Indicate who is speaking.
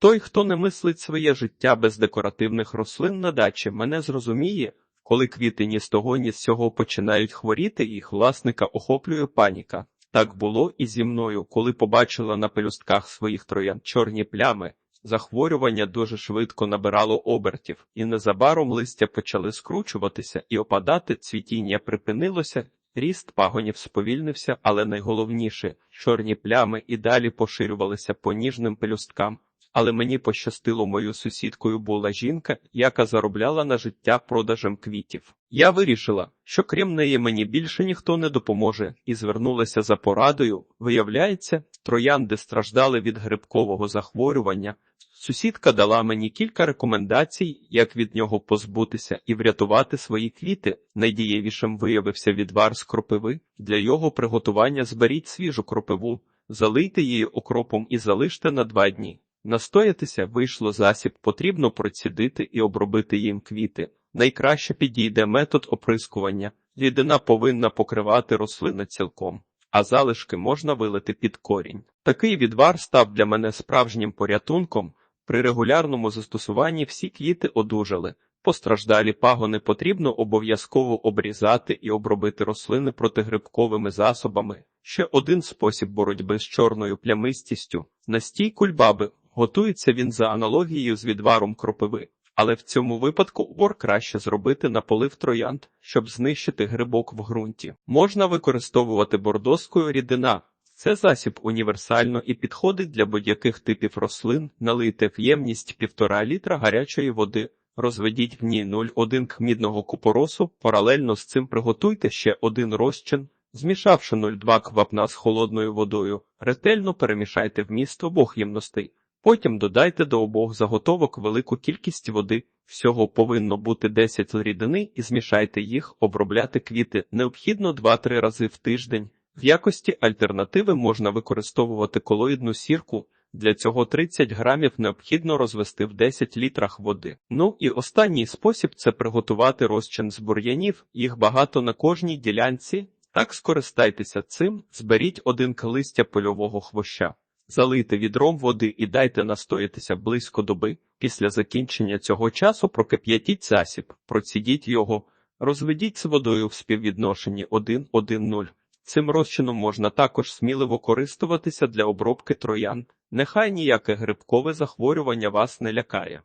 Speaker 1: Той, хто не мислить своє життя без декоративних рослин на дачі, мене зрозуміє, коли квіти ні з того, ні з цього починають хворіти, їх власника охоплює паніка. Так було і зі мною, коли побачила на пелюстках своїх троян чорні плями. Захворювання дуже швидко набирало обертів, і незабаром листя почали скручуватися і опадати, цвітіння припинилося, ріст пагонів сповільнився, але найголовніше чорні плями і далі поширювалися по ніжним пелюсткам. Але мені пощастило, мою сусідкою була жінка, яка заробляла на життя продажем квітів. Я вирішила, що крім неї мені більше ніхто не допоможе, і звернулася за порадою. Виявляється, троянди страждали від грибкового захворювання. Сусідка дала мені кілька рекомендацій, як від нього позбутися і врятувати свої квіти. Найдієвішим виявився відвар з кропиви. Для його приготування зберіть свіжу кропиву, залийте її окропом і залиште на два дні. Настоятися вийшло засіб, потрібно процідити і обробити їм квіти. Найкраще підійде метод оприскування. Рідина повинна покривати рослини цілком, а залишки можна вилити під корінь. Такий відвар став для мене справжнім порятунком. При регулярному застосуванні всі квіти одужали. Постраждалі пагони потрібно обов'язково обрізати і обробити рослини протигрибковими засобами. Ще один спосіб боротьби з чорною плямистістю – настій кульбаби. Готується він за аналогією з відваром кропиви, але в цьому випадку убор краще зробити на полив троянд, щоб знищити грибок в ґрунті. Можна використовувати бордоскою рідина. Це засіб універсально і підходить для будь-яких типів рослин. Налийте в ємність півтора літра гарячої води. Розведіть в ній 0,1 к мідного купоросу, паралельно з цим приготуйте ще один розчин. Змішавши 0,2 квапна з холодною водою, ретельно перемішайте вміст обох ємностей. Потім додайте до обох заготовок велику кількість води, всього повинно бути 10 рідини і змішайте їх, обробляти квіти необхідно 2-3 рази в тиждень. В якості альтернативи можна використовувати колоїдну сірку, для цього 30 грамів необхідно розвести в 10 літрах води. Ну і останній спосіб це приготувати розчин з бур'янів, їх багато на кожній ділянці. Так скористайтеся цим, зберіть один листя польового хвоща. Залийте відром води і дайте настоятися близько доби. Після закінчення цього часу прокип'ятіть засіб, процідіть його, розведіть з водою в співвідношенні 1-1-0. Цим розчином можна також сміливо користуватися для обробки троян. Нехай ніяке грибкове захворювання вас не лякає.